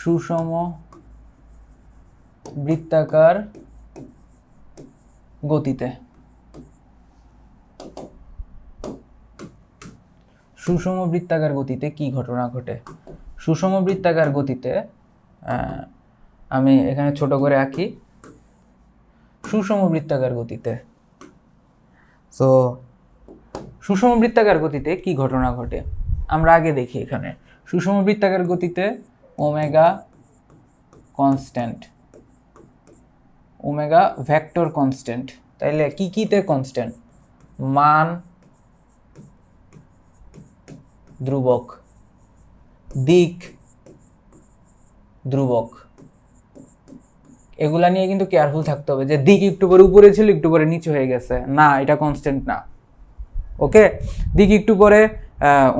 সুষম বৃত্তাকার গতিতে। সুষম বৃত্তাকার গতিতে কি ঘটনা ঘটে? সুষম বৃত্তাকার গতিতে আমি এখানে ছোট করে আঁকি। সুষম বৃত্তাকার গতিতে। সো সুষম বৃত্তাকার গতিতে কি ঘটনা ঘটে? আমরা আগে দেখি এখানে। সুষম বৃত্তাকার গতিতে omega constant. Omega vector constant. তাইলে কি কিতে কনস্ট্যান্ট? মান ধ্রুবক। দিক ধ্রুবক। এগুলা নিয়ে কিন্তু কেয়ারফুল থাকতে হবে যে দিক একটু পরে উপরে ছিল, একটু পরে নিচে হয়ে গেছে। না, এটা কনস্ট্যান্ট না। ওকে দিক একটু পরে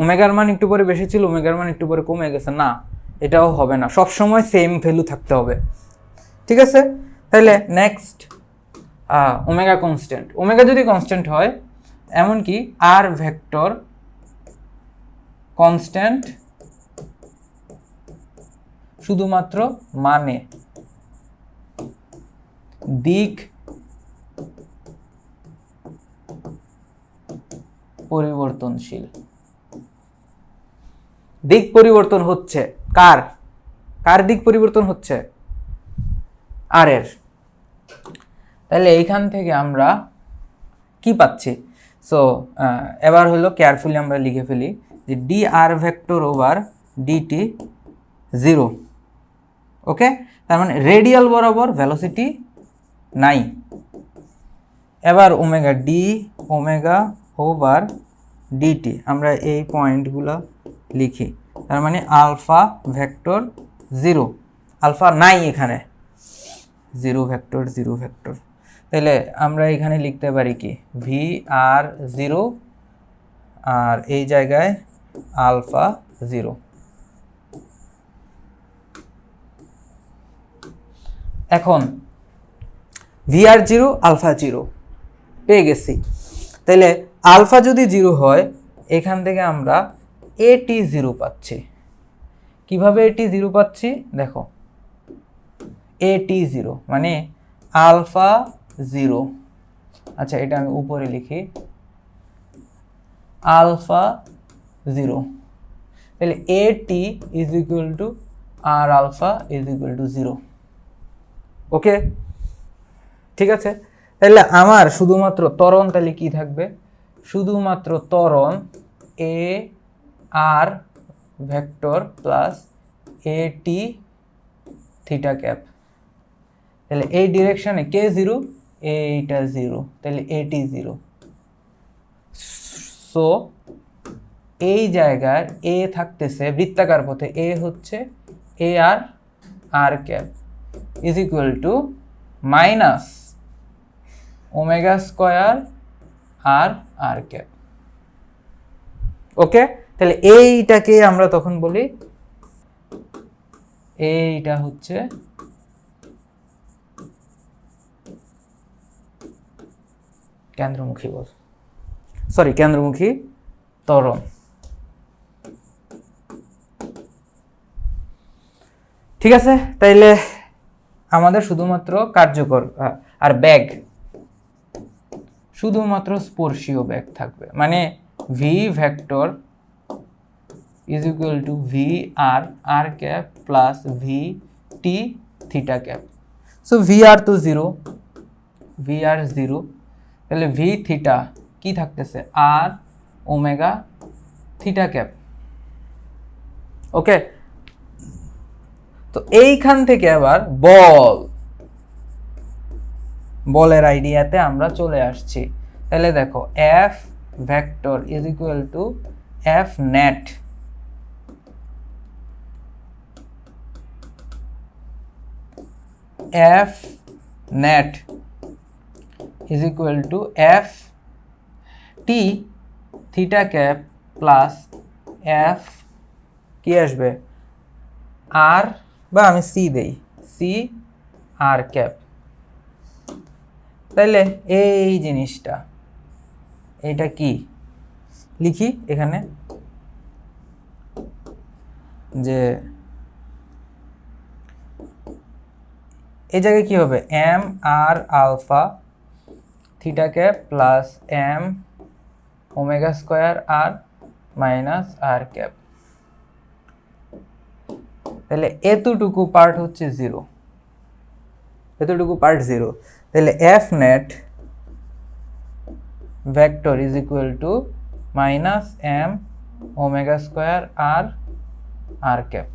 ওমেগার মান একটু পরে বেশি ছিল, ওমেগার মান একটু পরে কমে গেছে। না এটাও হবে না। সব সময় সেম ভ্যালু থাকতে হবে। ঠিক আছে? তাহলে নেক্সট ওমেগা কনস্ট্যান্ট ওমেগা যদি কনস্ট্যান্ট হয় এমনকি আর ভেক্টর কনস্ট্যান্ট শুধুমাত্র মানে দিক পরিবর্তনশীল। দিক পরিবর্তন হচ্ছে কার? কার দিক পরিবর্তন হচ্ছে? আর এর। তাহলে এইখান থেকে আমরা কি পাচ্ছি? সো এবার হলো কেয়ারফুলি আমরা লিখে ফেলি যে D R vector over D T zero okay তার মানে রেডিয়াল বরাবর ভেলোসিটি নাই। এবার omega D omega over D T আমরা এই পয়েন্টগুলো লিখি। তার মানে আলফা ভেক্টর জিরো। আলফা নাই এখানে। Zero vector zero vector. তাহলে আমরা এখানে লিখতে পারি কি? ভি আর জিরো আর এই জায়গায় আলফা জিরো। এখন V R zero alpha zero পেয়ে গেছি। তাহলে আলফা যদি জিরো হয়, এখান থেকে আমরা এটি জিরো পাচ্ছি। কীভাবে এটি জিরো পাচ্ছি? দেখো। এটি জিরো মানে আলফা জিরো আচ্ছা এটা আমি উপরে লিখি। আলফা জিরো তাহলে A T is equal to R alpha is equal to zero okay ঠিক আছে? তাহলে আমার শুধুমাত্র ত্বরণ তাহলে কি থাকবে। শুধুমাত্র ত্বরণ A R vector plus A T theta cap তাহলে এই ডিরেকশনে কে জিরো এইটা জিরো তাহলে এটি জিরো সো এই জায়গার এ থাকতেছে বৃত্তাকার পথে এ হচ্ছে A R R cap is equal to minus omega square R R cap okay তাহলে এইটাকে আমরা তখন বলি, এইটা হচ্ছে কেন্দ্রমুখী বল সরি কেন্দ্রমুখী ত্বরণ। ঠিক আছে, তাইলে আমাদের শুধুমাত্র কার্যকর আর ব্যাগ, শুধুমাত্র স্পর্শীয় ব্যাগ থাকবে মানে V vector R R cap plus V T theta cap so V R তো জিরো ভি আর জিরো তাহলে ভি থিটা কি থাকতেছে? R omega theta cap okay তো এইখান থেকে আবার বল। বলের আইডিয়াতে আমরা চলে আসছি। তাহলে দেখো F vector is equal to F net F net is equal to F T theta cap plus F কি আসবে। আর বা আমি সি দেই। সি আর ক্যাপ তাইলে এই জিনিসটা, এটা কি? লিখি এখানে। যে এই জায়গায় কি হবে? M R alpha theta cap plus M omega square R minus R cap তাহলে এতটুকু পার্ট হচ্ছে জিরো এতটুকু পার্ট জিরো তাহলে F net vector is equal to minus M omega square R R cap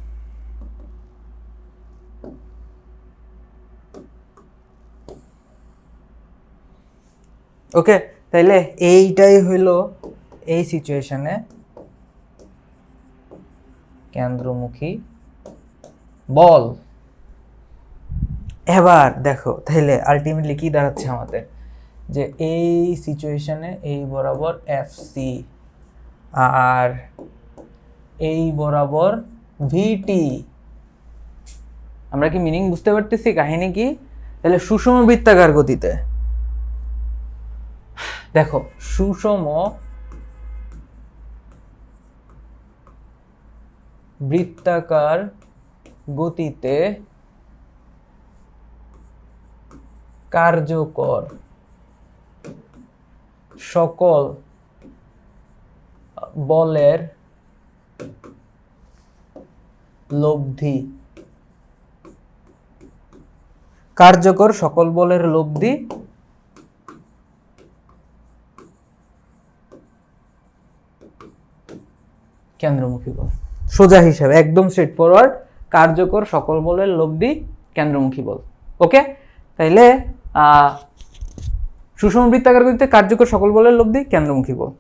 okay, তাইলে এইটাই হইল এই সিচুয়েশনে কেন্দ্রমুখী বল। এবার দেখো তাহলে আলটিমেটলি কি দাঁড়াচ্ছে আমাদের? যে এই সিচুয়েশনে এই বরাবর এফ সি আর এই বরাবর ভিটি আমরা কি মিনিং বুঝতে পারতেছি? কাহিনী কি? তাহলে সুষম বৃত্তাকার গতিতে। দেখো সুষম বৃত্তাকার গতিতে কার্যকর সকল বলের লব্ধি। কার্যকর সকল বলের লব্ধি কেন্দ্রমুখী বল। সোজা হিসাবে, একদম স্ট্রেট ফরওয়ার্ড কার্যকর সকল বলের লব্ধি কেন্দ্রমুখী বল। ওকে? তাইলে সুষম বৃত্তাকার গতিতে কার্যকর সকল বলের লব্ধি কেন্দ্রমুখী বল।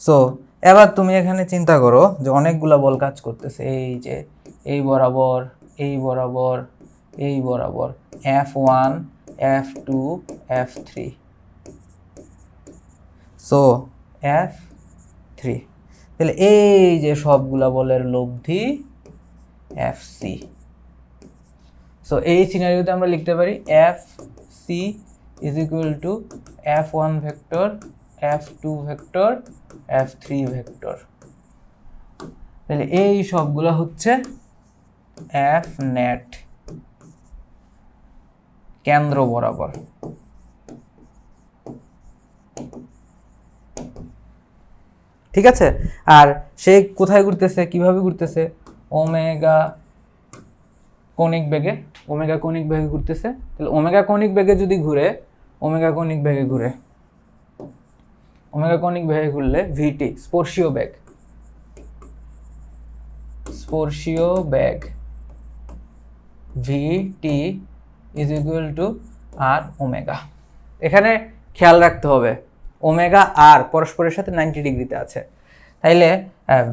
সো এবার তুমি এখানে চিন্তা করো যে অনেকগুলা বল কাজ করতেছে। এই যে, এই বরাবর এই বরাবর এই বরাবর F one F two F three so F three তাহলে এই যে সবগুলা বলের লব্ধি এফ সি সো এই সিনারিওতে আমরা লিখতে পারি F C is equal to F one vector F two vector F three vector তাহলে এই সবগুলো হচ্ছে এফ নেট কেন্দ্র বরাবর। ঠিক আছে? আর সে কোথায় ঘুরতেছে, কীভাবে ঘুরতেছে? ওমেগা কৌণিক বেগে, ওমেগা কৌণিক বেগে ঘুরতেছে। তাহলে ওমেগা কৌণিক বেগে যদি ঘুরে, ওমেগা কৌণিক বেগে ঘুরে। ওমেগা কৌণিক বেগে ঘুরলে ভিটি, স্পর্শীয় বেগ। স্পর্শীয় বেগ। V T is equal to R omega এখানে খেয়াল রাখতে হবে। ওমেগা আর পরস্পরের সাথে নাইনটি ডিগ্রিতে আছে। তাইলে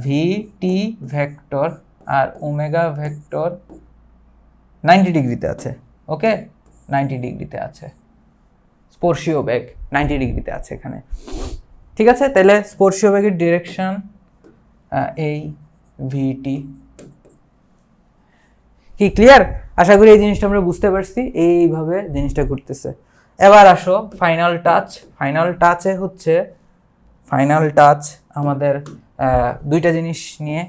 V T vector R omega vector ninety ডিগ্রিতে আছে, ওকে? নাইনটি ডিগ্রিতে আছে। স্পর্শীয় বেগ নাইনটি ডিগ্রিতে আছে এখানে। ঠিক আছে? তাহলে স্পর্শীয় বেগের ডিরেকশন এই ভিটি কি ক্লিয়ার আশা করি এই জিনিসটা আমরা বুঝতে পারছি। এইভাবে জিনিসটা ঘুরতেছে। এবার আসো ফাইনাল টাচ ফাইনাল টাচে হচ্ছে ফাইনাল টাচ আমাদের দুইটা জিনিস নিয়ে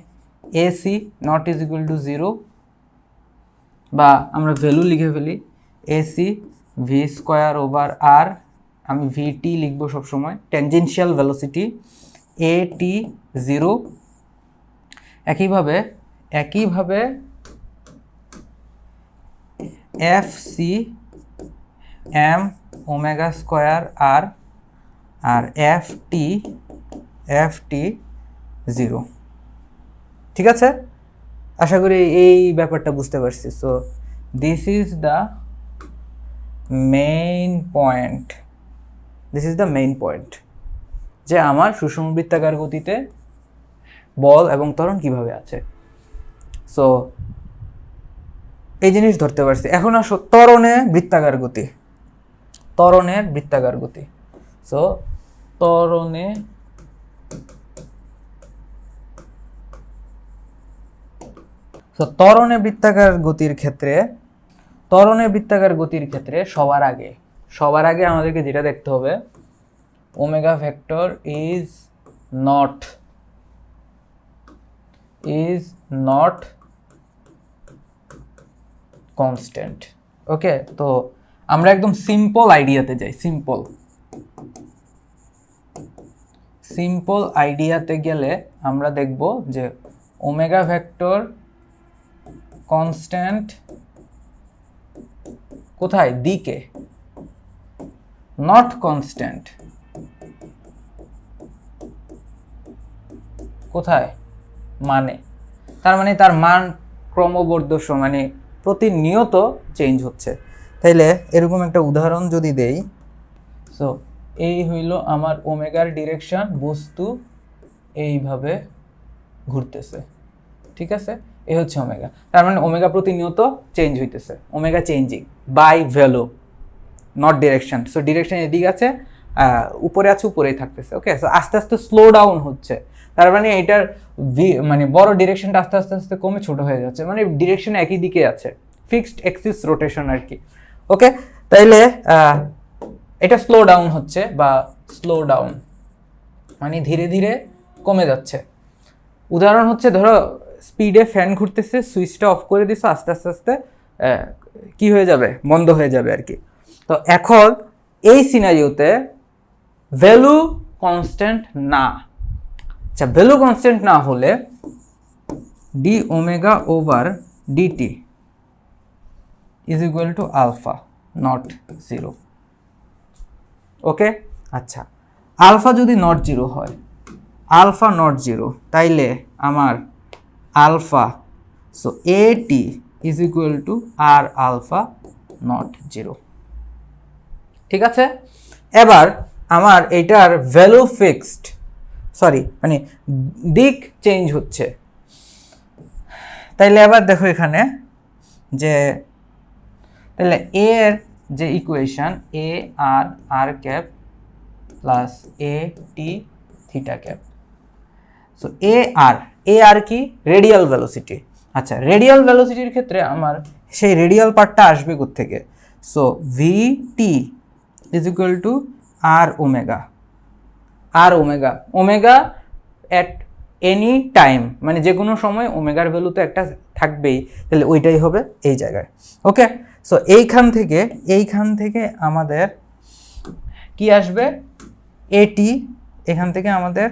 AC naught is equal to zero বা আমরা ভ্যালু লিখে ফেলি AC V square over R আমি ভিটি লিখব সবসময় tangential velocity A t zero একইভাবে একইভাবে f c m omega square r আর f t f t zero. ঠিক আছে? আশা করি এই ব্যাপারটা বুঝতে পারছি। So this is the main point this is the main point যে আমার সুষম বৃত্তাকার গতিতে বল এবং ত্বরণ কীভাবে আছে। সো এই জিনিস ধরতে পারছি। এখন আসো ত্বরণে বৃত্তাকার গতি। ত্বরণের বৃত্তাকার গতি। সো ত্বরণে তো ত্বরণে বৃত্তাকার গতির ক্ষেত্রে, ত্বরণে বৃত্তাকার গতির ক্ষেত্রে সবার আগে সবার আগে আমাদেরকে যেটা দেখতে হবে, omega vector is not is not constant. Okay তো আমরা একদম সিম্পল আইডিয়াতে যাই সিম্পল সিম্পল আইডিয়াতে গেলে আমরা দেখব যে ওমেগা ভেক্টর কনস্ট্যান্ট কোথায়? দিকে নট কনস্ট্যান্ট কোথায়? মানে। তার মানে তার মান ক্রমবর্ধস্ব মানে প্রতিনিয়ত চেঞ্জ হচ্ছে। তাইলে এরকম একটা উদাহরণ যদি দেই সো এই হইল আমার ওমেগার ডিরেকশন বস্তু এইভাবে ঘুরতেছে, ঠিক আছে? এ হচ্ছে ওমেগা, তার মানে ওমেগা প্রতিনিয়ত চেঞ্জ হইতেছে, omega changing by value not direction so direction এদিকে আছে উপরে আছে, উপরেই থাকতেছে ওকে সো আস্তে আস্তে স্লো ডাউন হচ্ছে, তার মানে এটার মানে বড় ডিরেকশনটা আস্তে আস্তে আস্তে কমে ছোট হয়ে যাচ্ছে মানে ডিরেকশন একই দিকে আছে ফিক্সড এক্সিস রোটেশন আর কি। ওকে তাইলে এটা স্লো ডাউন হচ্ছে বা স্লো ডাউন মানে ধীরে ধীরে কমে যাচ্ছে। উদাহরণ হচ্ছে, ধরো স্পিডে ফ্যান ঘুরতেছে, সুইচটা অফ করে দিছো, আস্তে আস্তে আস্তে কি হয়ে যাবে? বন্ধ হয়ে যাবে আর কি। তো এখন এই সিনারিওতে ভ্যালু কনস্ট্যান্ট না। আচ্ছা ভ্যালু কনস্ট্যান্ট না হলে d omega over d t is equal to alpha naught zero okay আচ্ছা। আলফা যদি নট জিরো হয় আলফা নট জিরো তাইলে আমার alpha so a t is equal to r alpha naught zero ঠিক আছে? এবার আমার এটার ভ্যালু ফিক্সড সরি মানে দিক চেঞ্জ হচ্ছে। তাইলে আবার দেখো এখানে যে তাহলে এ এর যে equation a r r cap plus a t theta cap so a r a r কি? রেডিয়াল ভেলোসিটি আচ্ছা রেডিয়াল ভেলোসিটির ক্ষেত্রে আমার সেই রেডিয়াল পার্টটা আসবে থেকে so v t is equal to r omega r omega omega at any time মানে যে কোনো সময় ওমেগার ভ্যালু তো একটা থাকবেই, তাহলে ওইটাই হবে এই জায়গায় ওকে সো এইখান থেকে এইখান থেকে আমাদের কি আসবে? এটি এখান থেকে আমাদের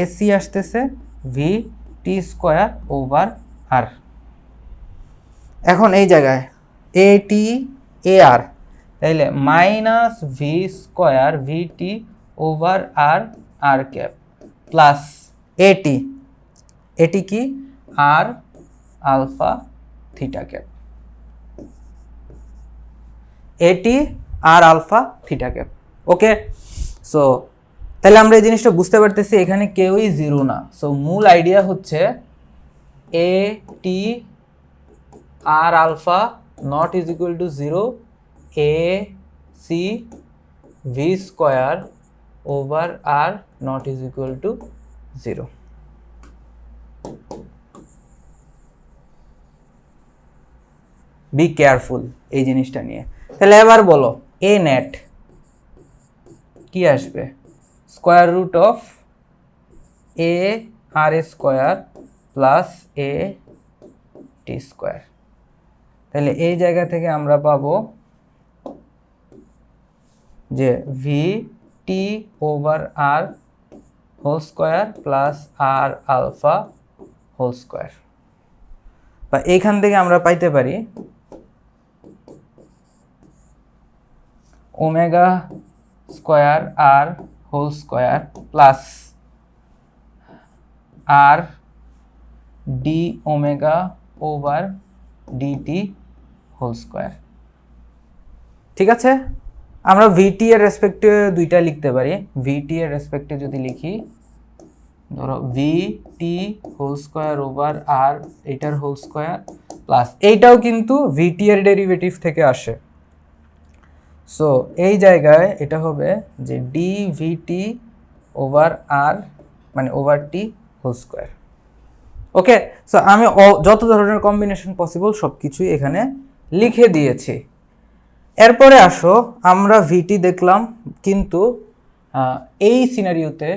এসি আসতেছে v t square over r এখন এই জায়গায় এ টি এ আর তাইলে minus v square v t over r r cap plus a t a t কি? R alpha theta cap. A t r alpha theta cap. Okay? So তাহলে আমরা এই জিনিসটা বুঝতে পারতেছি, এখানে কেউই জিরো না। সো মূল আইডিয়া হচ্ছে a t r alpha naught is equal to zero a c v square over r naught is equal to zero. Be careful এই জিনিসটা নিয়ে। তাহলে এবার বলো এ নেট কি আসবে? Square root of a r a square plus a t square তাহলে এই জায়গা থেকে আমরা পাবো যে v t over r whole square plus r alpha whole square. বা এইখান থেকে আমরা পাইতে পারি omega square r whole square plus r d omega over d t whole square. ঠিক আছে? আমরা ভিটি এর রেসপেক্টে দুইটা লিখতে পারি। ভিটি এর রেসপেক্টে যদি লিখি, ধরো v t whole square over r এটার হোল স্কোয়ার প্লাস এইটাও কিন্তু ভিটি এর ডেরিভেটিভ থেকে আসে। সো এই জায়গায় এটা হবে যে ডি ভিটি ওভার আর মানে over t whole square okay so আমি যত ধরনের কম্বিনেশন পসিবল সব কিছুই এখানে লিখে দিয়েছি। এরপরে আসো, আমরা ভিটি দেখলাম, কিন্তু এই সিনারিওতে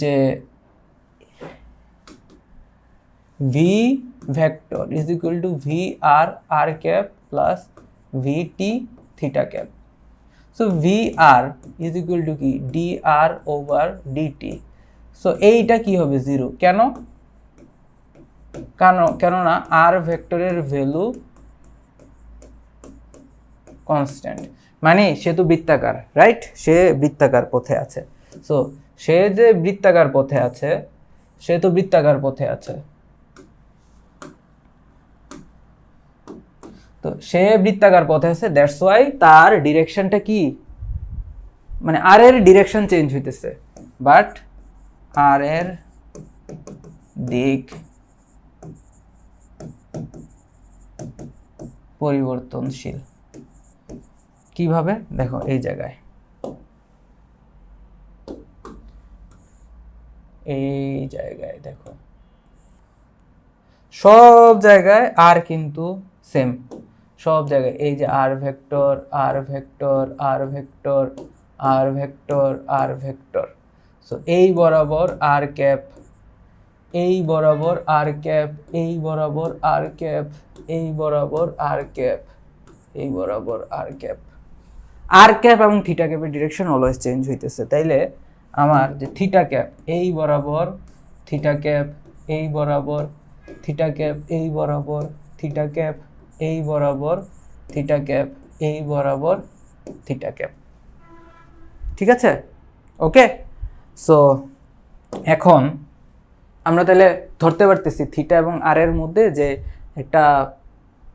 যে v vector is equal to v r r cap plus v t theta cap so v r is equal to কি? D r over d t so এইটা কি হবে? জিরো কেন? কেন, কেননা আর ভেক্টরের ভ্যালু কনস্ট্যান্ট মানে সে তো বৃত্তাকার রাইট সে বৃত্তাকার পথে আছে। সো সে যে বৃত্তাকার পথে আছে, সে তো বৃত্তাকার পথে আছে। তো সে বৃত্তাকার পথে আছে দ্যাটস ওয়াই তার ডিরেকশনটা কি? মানে আর এর ডিরেকশন চেঞ্জ হইতেছে। বাট আর এর দিক পরিবর্তনশীল। কীভাবে? দেখো, এই জায়গায়। এই জায়গায়, দেখো। সব জায়গায় আর কিন্তু সেম সব জায়গায়, এই যে r vector r vector r vector r vector r vector so এই বরাবর আর ক্যাপ এই বরাবর আর ক্যাপ এই বরাবর আর ক্যাপ এই বরাবর আর ক্যাপ এই বরাবর আর ক্যাপ আর ক্যাপ এবং থিটা ক্যাপের ডিরেকশন অলওয়েজ চেঞ্জ হইতেছে। তাইলে আমার যে থিটা ক্যাপ এই বরাবর থিটা ক্যাপ এই বরাবর থিটা ক্যাপ এই বরাবর থিটা ক্যাপ এই বরাবর থিটা ক্যাপ এই বরাবর থিটা ক্যাপ ঠিক আছে? ওকে সো এখন আমরা তাহলে ধরতে পারতেছি থিটা এবং আর এর মধ্যে যে একটা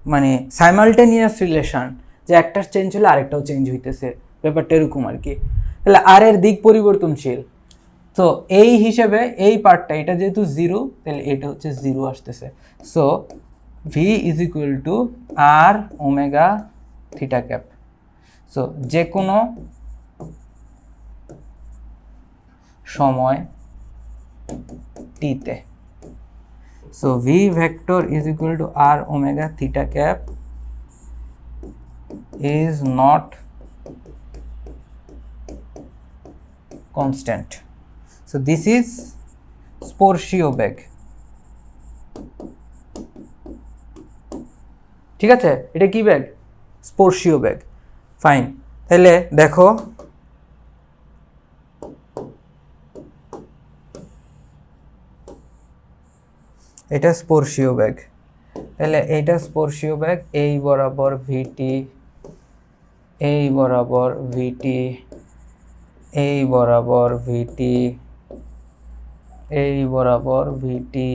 মানে সাইমালটেনিয়াস রিলেশন যে একটা চেঞ্জ হলে আরেকটাও চেঞ্জ হইতেছে। ব্যাপারটা এরকম আর কি। তাহলে আর এর দিক পরিবর্তনশীল। তো এই হিসেবে এই পার্টটা এটা যেহেতু জিরো তাহলে এটা হচ্ছে জিরো আসতেছে। So v is equal to r omega theta cap so যে কোনো সময় টিতে so v vector is equal to r omega theta cap is not constant. So, this is স্পর্শীয় বেগ ঠিক আছে? এটা কি ব্যাগ স্পর্শীয় ব্যাগ ফাইন তাহলে দেখো, এটা স্পর্শীয় ব্যাগ তাহলে এইটা স্পর্শীয় ব্যাগ এই বরাবর ভিটি এই বরাবর ভিটি এই বরাবর ভিটি এই বরাবর ভিটি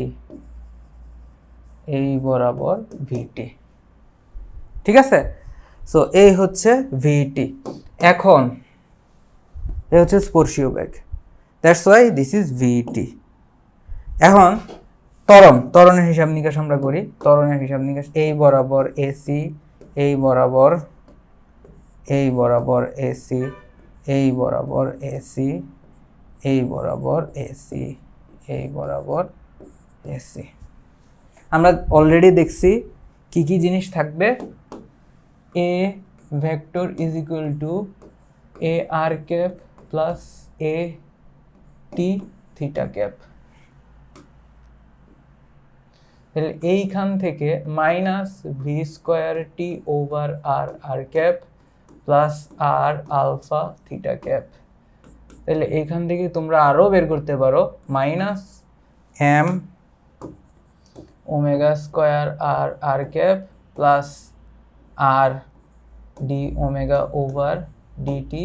এই বরাবর ভিটি ঠিক আছে? সো এই হচ্ছে ভিটি এখন, এই হচ্ছে স্পর্শীয় bag that's why this is v t এখন, ত্বরণ, ত্বরণের হিসাব নিকাশ আমরা করি। ত্বরণের হিসাব নিকাশ, এই বরাবর এসি এই বরাবর এই বরাবর এসি এই বরাবর এসি এই বরাবর এসি এই বরাবর এসি আমরা অলরেডি দেখছি কি কি জিনিস থাকবে। A vector is equal to A R cap plus A T theta cap তাহলে এইখান থেকে minus V square T over R R cap plus R alpha theta cap তাহলে এইখান থেকে তোমরা আরও বের করতে পারো minus M omega square R R cap plus R D omega over DT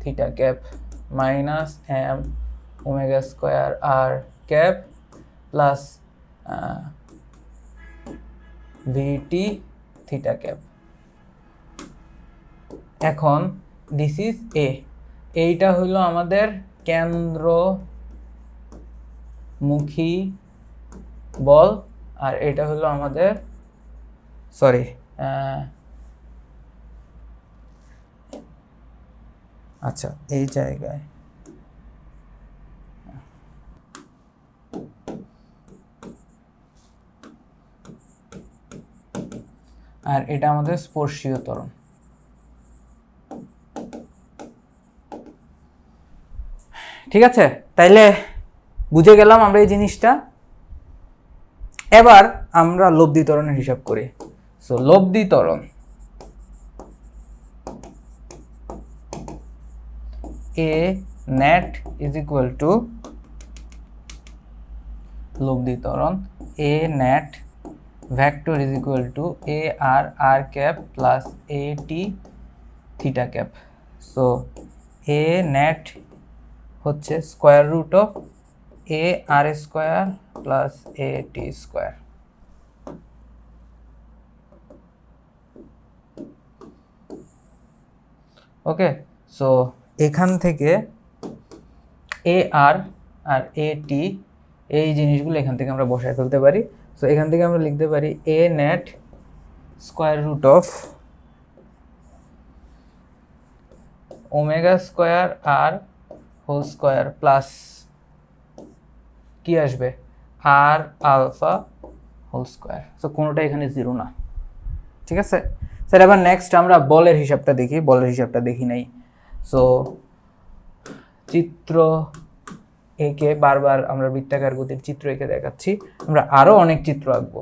theta cap minus M omega square R cap plus VT theta cap এখন this is এ এইটা হলো আমাদের কেন্দ্রমুখী বল আর এটা হলো আমাদের সরি আচ্ছা এই জায়গায়। আর এটা আমাদের স্পর্শীয় ত্বরণ। ঠিক আছে? তাইলে বুঝে গেলাম আমরা এই জিনিসটা। এবার আমরা লব্ধি ত্বরণের হিসাব করি। সো লব্ধি ত্বরণ a net is equal to লব্ধি ত্বরণ a net vector is equal to a r r cap plus a t theta cap so a net হচ্ছে square root of a r square plus a t square okay so এখান থেকে এ আর আর এ টি এই জিনিসগুলো এখান থেকে আমরা বসায় ফেলতে পারি। সো এখান থেকে আমরা লিখতে পারি a net square root of omega square r whole square plus কি আসবে? R alpha whole square so কোনোটা এখানে জিরো না। ঠিক আছে? স্যার এবার নেক্সট আমরা বলের হিসাবটা দেখি। বলের হিসাবটা দেখি নাই। সো চিত্র এঁকে বারবার আমরা বৃত্তাকার গতির চিত্র এঁকে দেখাচ্ছি। আমরা আরও অনেক চিত্র আঁকবো।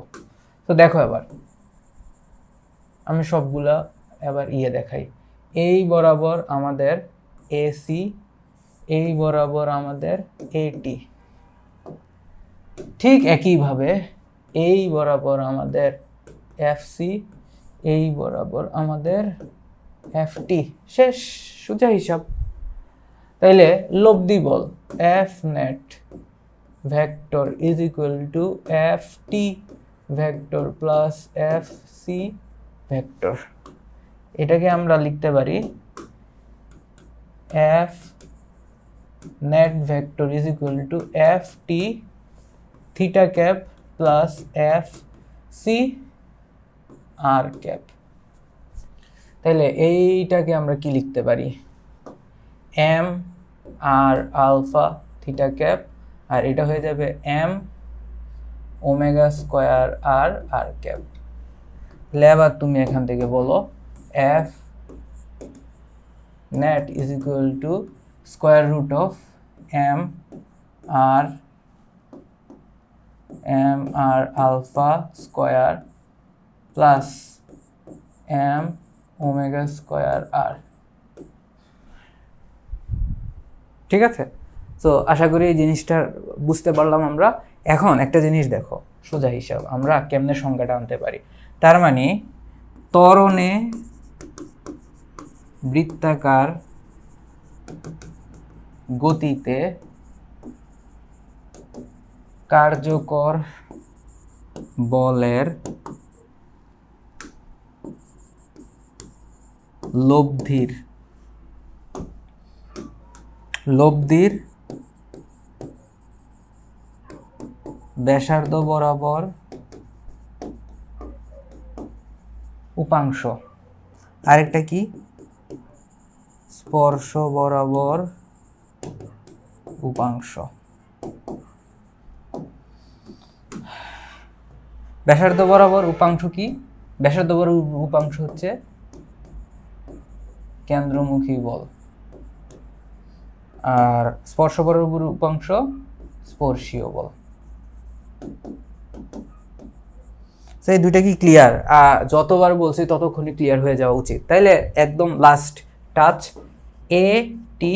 তো দেখো এবার। আমি সবগুলা এবার ইয়ে দেখাই। এই বরাবর আমাদের এসি এই বরাবর আমাদের এটি। ঠিক একইভাবে এই বরাবর আমাদের এফসি এই বরাবর আমাদের এফটি শেষ, সোজা হিসাব। তাইলে লব্ধি বল, f net vector is equal to f t vector plus f c vector. এটাকে আমরা লিখতে পারি f vector is equal to f t theta cap plus f c r cap তাহলে এইটাকে আমরা কি লিখতে পারি? M r alpha theta cap আর এটা হয়ে যাবে m omega square r r cap labour তুমি এখান থেকে বলো f net is equal to square root of m r m r alpha square plus m omega square r. ঠিক আছে? তো আশা করি এই জিনিসটা বুঝতে পারলাম আমরা। এখন একটা জিনিস দেখো, সোজা হিসাব, আমরা কেমনে সংখ্যাটা আনতে পারি। তার মানে ত্বরণে বৃত্তাকার গতিতে কার্যকর বলের লব্ধির লব্ধির ব্যাসার্ধ বরাবর উপাংশ। আরেকটা কি? স্পর্শ বরাবর উপাংশ ব্যাসার্ধ বরাবর উপাংশ কি? ব্যাসার্ধ বরাবর উপাংশ হচ্ছে কেন্দ্রমুখী বল। আর স্পর্শ বরাবর উপাংশ স্পর্শীয় বল। এই দুইটা কি ক্লিয়ার যতবার বলছি ততক্ষণই ক্লিয়ার হয়ে যাওয়া উচিত। তাইলে একদম last touch a t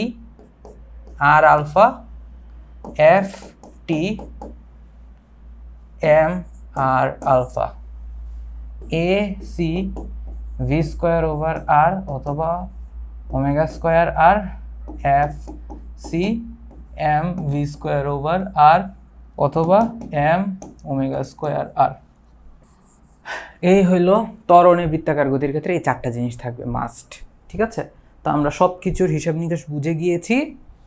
r alpha f t m r alpha. A, c, v square over r অথবা omega square r f, c, m, v square over r অথবা এম, ওমেগা স্কোয়ার আর। এই হইল ত্বরণে বৃত্তাকার গতির ক্ষেত্রে এই চারটা জিনিস থাকবে, মাস্ট, ঠিক আছে? তো আমরা সব কিছুর হিসাব নিকাশ বুঝে গিয়েছি।